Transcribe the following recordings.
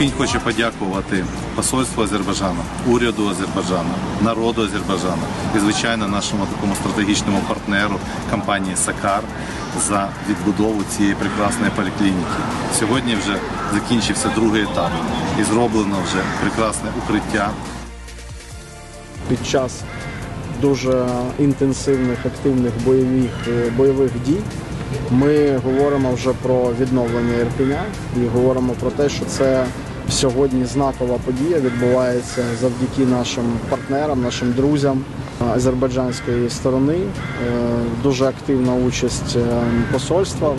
Ірпінь хоче подякувати посольству Азербайджану, уряду Азербайджану, народу Азербайджану і, звичайно, нашому такому стратегічному партнеру компанії Сакар за відбудову цієї прекрасної поліклініки. Сьогодні вже закінчився другий етап і зроблено вже прекрасне укриття під час дуже інтенсивних активних бойових, е, бойових дій ми говоримо вже про відновлення Ірпеня і говоримо про те, що це сьогодні знакова подія відбувається завдяки нашим партнерам, нашим друзям азербайджанської сторони. Е, Дуже активна участь е, посольства,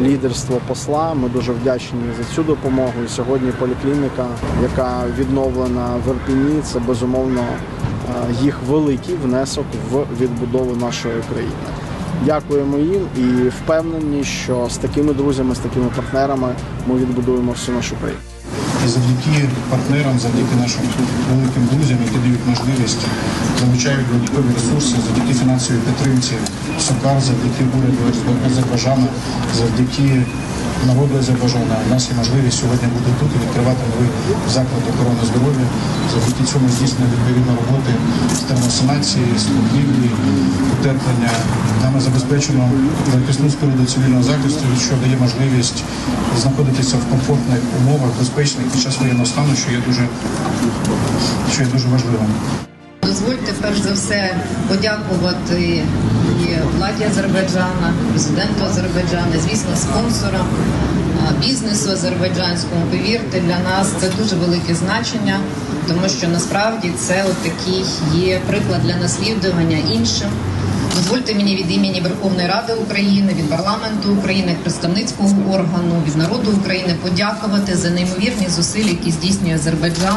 лідерство посла. Ми дуже вдячні за цю допомогу. І сьогодні поліклініка, яка відновлена в Ірпіні, це безумовно е, їх великий внесок в відбудову нашої країни. Дякуємо їм і впевнені, що з такими друзями, з такими партнерами ми відбудуємо всю нашу країну. І завдяки партнерам, завдяки нашим великим друзям, які дають можливість, залучають додаткові ресурси, завдяки фінансовій підтримці СОКАР, завдяки уряду Азербайджану, завдяки народу Азербайджану. У нас є можливість сьогодні бути тут і відкривати новий заклад охорони здоров'я. Завдяки цьому здійснено відповідно роботи з термосанації, з торгівлі, утеплення. Нами забезпечено захисну споруду цивільного захисту, що дає можливість знаходитися в комфортних умовах, безпечних під час воєнного стану, що є дуже, що є дуже важливим. Дозвольте перш за все подякувати і владі Азербайджана, президенту Азербайджану, звісно, спонсорам, бізнесу азербайджанському. Повірте, для нас це дуже велике значення, тому що насправді це такий є приклад для наслідування іншим. Дозвольте мені від імені Верховної Ради України, від парламенту України, представницького органу, від народу України подякувати за неймовірні зусилля, які здійснює Азербайджан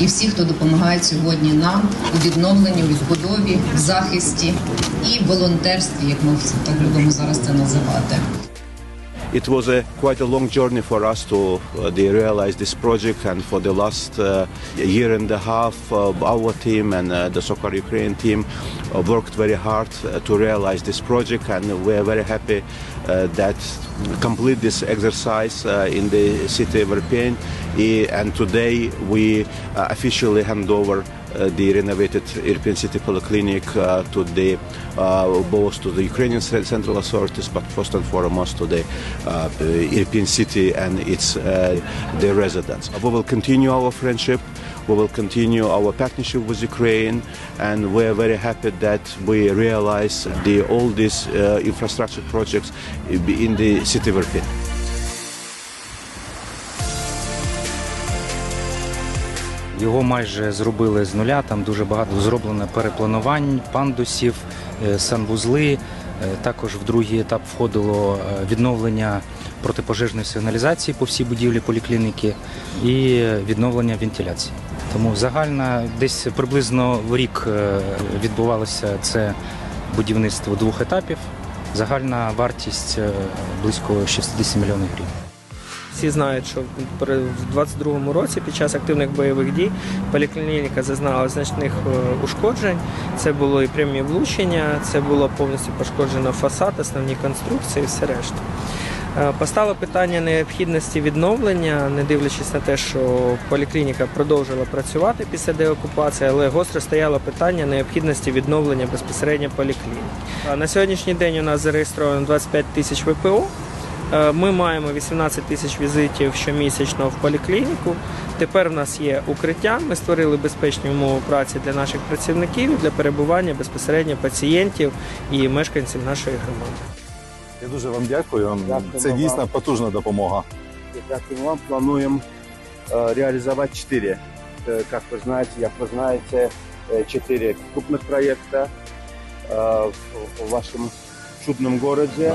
і всі, хто допомагає сьогодні нам у відновленні, відбудові, в захисті і волонтерстві, як ми так любимо зараз це називати. It was a quite a long journey for us to uh, realize this project, and for the last uh, year and a half, uh, our team and uh, the Soccer Ukraine team uh, worked very hard uh, to realize this project, and we are very happy that complete this exercise in the city of Irpin. And today we officially hand over the renovated Irpin City Polyclinic uh, to the uh, both to the Ukrainian central authorities, but first and foremost to the uh, Irpin city and its uh, the residents. We will continue our friendship. We will continue our partnership with Ukraine, and we are very happy that we realize the all these uh, infrastructure projects in the city of Irpin. Його майже зробили з нуля. Там дуже багато зроблено перепланувань, пандусів, е, санвузли. Е, Також в другий етап входило е, відновлення протипожежної сигналізації по всій будівлі поліклініки і відновлення вентиляції. Тому загальна десь приблизно в рік відбувалося це будівництво двох етапів. Загальна вартість близько 60 мільйонів гривень. Всі знають, що в 22-му році під час активних бойових дій поліклініка зазнала значних е, ушкоджень. Це було і прямі влучення, це було повністю пошкоджено фасад, основні конструкції і все решта. Е, Постало питання необхідності відновлення, не дивлячись на те, що поліклініка продовжила працювати після деокупації, але гостро стояло питання необхідності відновлення безпосередньо поліклініки. На сьогоднішній день у нас зареєстровано 25 тисяч ВПО. Е, Ми маємо 18 тисяч візитів щомісячно в поліклініку. Тепер в нас є укриття. Ми створили безпечні умови праці для наших працівників для перебування безпосередньо пацієнтів і мешканців нашої громади. Я дуже вам дякую. Дякуємо Це дійсно потужна допомога. Дякую вам. Плануємо е, реалізувати чотири. Е, Як ви знаєте, як ви знаєте, чотири крупних проєкта е, в, вашому чудному городі.